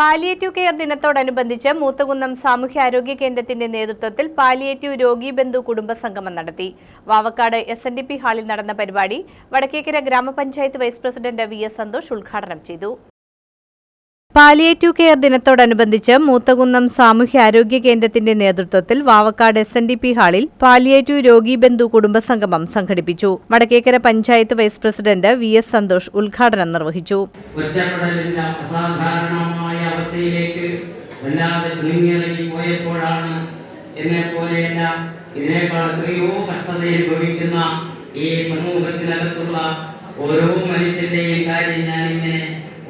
Palliative care ദിനത്തോടനുബന്ധിച്ച് മൂത്തകുന്നം സാമൂഹ്യാരോഗ്യ കേന്ദ്രത്തിന്റെ നേതൃത്വത്തിൽ പാലിയേറ്റീവ് രോഗി ബന്ധു കുടുംബ സംഗമം നടത്തി. Vavakkad S N D P ഹാളിൽ നടന്ന പരിപാടി വടക്കേക്കര ഗ്രാമപഞ്ചായത്ത് vice president V S Santhosh ഉദ്ഘാടനം ചെയ്തു. പാലിയേറ്റീവ് കെയർ ദിനത്തോടനുബന്ധിച്ച് മൂത്തകുന്നം സാമൂഹ്യാരോഗ്യ കേന്ദ്രത്തിന്റെ നേതൃത്വത്തിൽ Vavakkad S N D P ഹാളിൽ പാലിയേറ്റീവ് രോഗി ബന്ധു കുടുംബസംഗമം സംഘടിപ്പിച്ചു. Vadakkekara panchayat vice president V S Santhosh ഉദ്ഘാടനം നിർവഹിച്ചു. ഈ ഓരോ മനുഷ്യന്റെയും കാര്യം ഞാൻ ഇങ്ങനെ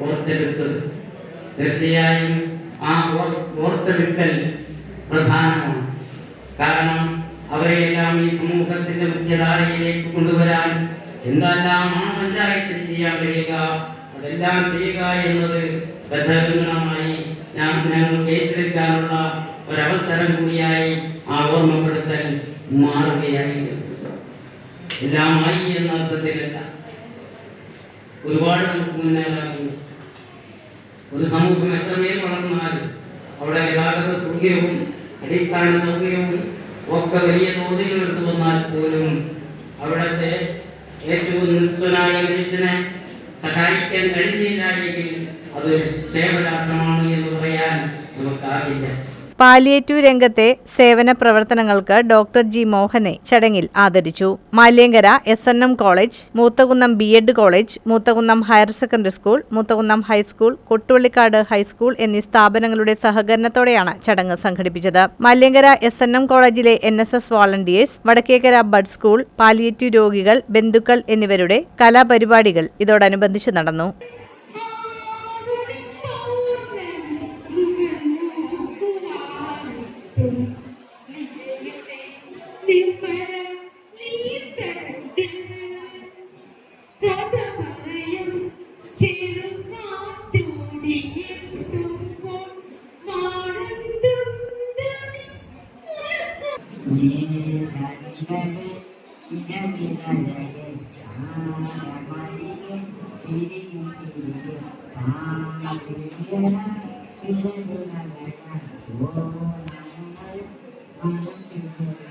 ഓർത്തെടുത്തത്. തീർച്ചയായും ആ ഓർ- ഓർത്തെടുക്കൽ പ്രധാനമാണ്. കാരണം അവരെയെല്ലാം ഈ സമൂഹത്തിന്റെ മുഖ്യധാരയിലേക്ക് കൊണ്ടുവരാൻ എന്തെല്ലാമാണ് പഞ്ചായത്തിൽ ചെയ്യാൻ കഴിയുക അതെല്ലാം ചെയ്യുക എന്നത് ബദ്ധഗണമായി ഞാൻ ഞങ്ങൾ ഏറ്റെടുക്കാനുള്ള ഒരവസരം കൂടിയായി ആ ഓർമ്മപ്പെടുത്തൽ മാറുകയായിരുന്നു. എല്ലാമായി എന്ന അർത്ഥത്തിലല്ല. ഒരുപാട് നമുക്ക് മുന്നേറാൻ ഒരു സമൂഹം എത്രമേൽ വളർന്നാലും അവിടെ ഗതാഗത സൗകര്യവും അടിസ്ഥാന സൗകര്യവും ഒക്കെ വലിയ തോതിൽ എടുത്തു വന്നാൽ പോലും അവിടുത്തെ ഏറ്റവും നിസ്വനായ മനുഷ്യനെ സഹായിക്കാൻ കഴിഞ്ഞില്ല എങ്കിൽ അതൊരു സേവനാർത്ഥമാണ് എന്ന് പറയാൻ നമുക്കാകില്ല. പാലിയേറ്റീവ് രംഗത്തെ സേവന പ്രവർത്തനങ്ങൾക്ക് ഡോക്ടർ ജി മോഹനെ ചടങ്ങിൽ ആദരിച്ചു. Malyankara S N M college Moothakunnam B Ed college Moothakunnam higher secondary school Moothakunnam high school Kottuvallikkad high school എന്നീ സ്ഥാപനങ്ങളുടെ സഹകരണത്തോടെയാണ് ചടങ്ങ് സംഘടിപ്പിച്ചത്. മല്യങ്കര എസ് എൻ എം കോളേജിലെ N S S volunteers Vadakkekara bud school palliative രോഗികൾ ബന്ധുക്കൾ എന്നിവരുടെ കലാപരിപാടികൾ ഇതോടനുബന്ധിച്ച് നടന്നു. തിമര നീത്തരത്തിൽ കഥ പറയും ചെറുകാറ്റോടിയെത്തുമ്പോൾ മാറും തുണ്ടണി ഓ നമ്മൾ മറന്നിട്ടുണ്ട്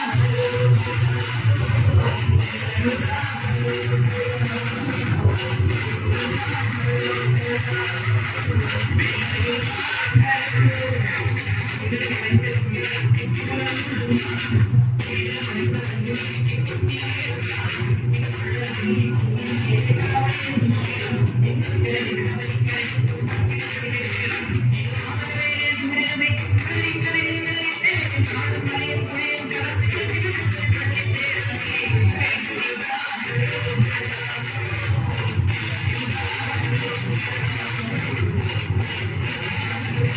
Thank you.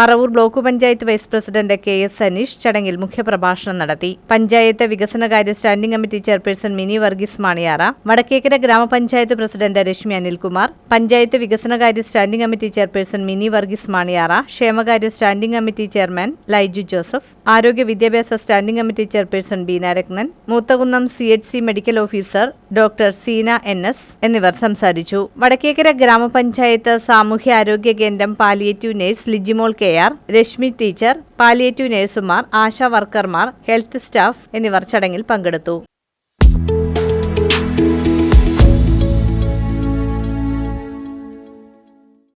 Paravur block panchayat vice president K S Saneesh ചടങ്ങിൽ മുഖ്യപ്രഭാഷണം നടത്തി. പഞ്ചായത്ത് വികസനകാര്യ standing committee chairperson Mini Varghese Maniyara Vadakkekara ഗ്രാമപഞ്ചായത്ത് പ്രസിഡന്റ് രശ്മി അനിൽകുമാർ പഞ്ചായത്ത് വികസനകാര്യ standing committee chairperson Mini Varghese Maniyara ക്ഷേമകാര്യ standing committee chairman Laiju Joseph ആരോഗ്യ വിദ്യാഭ്യാസ standing committee chairperson Beena Rathnan Moothakunnam C H C medical officer doctor Seena N S എന്നിവർ സംസാരിച്ചു. വടക്കേക്കര ഗ്രാമപഞ്ചായത്ത് സാമൂഹ്യ ആരോഗ്യ കേന്ദ്രം palliative nurse Lijimol K R Reshmi teacher palliative നഴ്സുമാർ ആശാ വർക്കർമാർ ഹെൽത്ത് സ്റ്റാഫ് എന്നിവർ ചടങ്ങിൽ പങ്കെടുത്തു.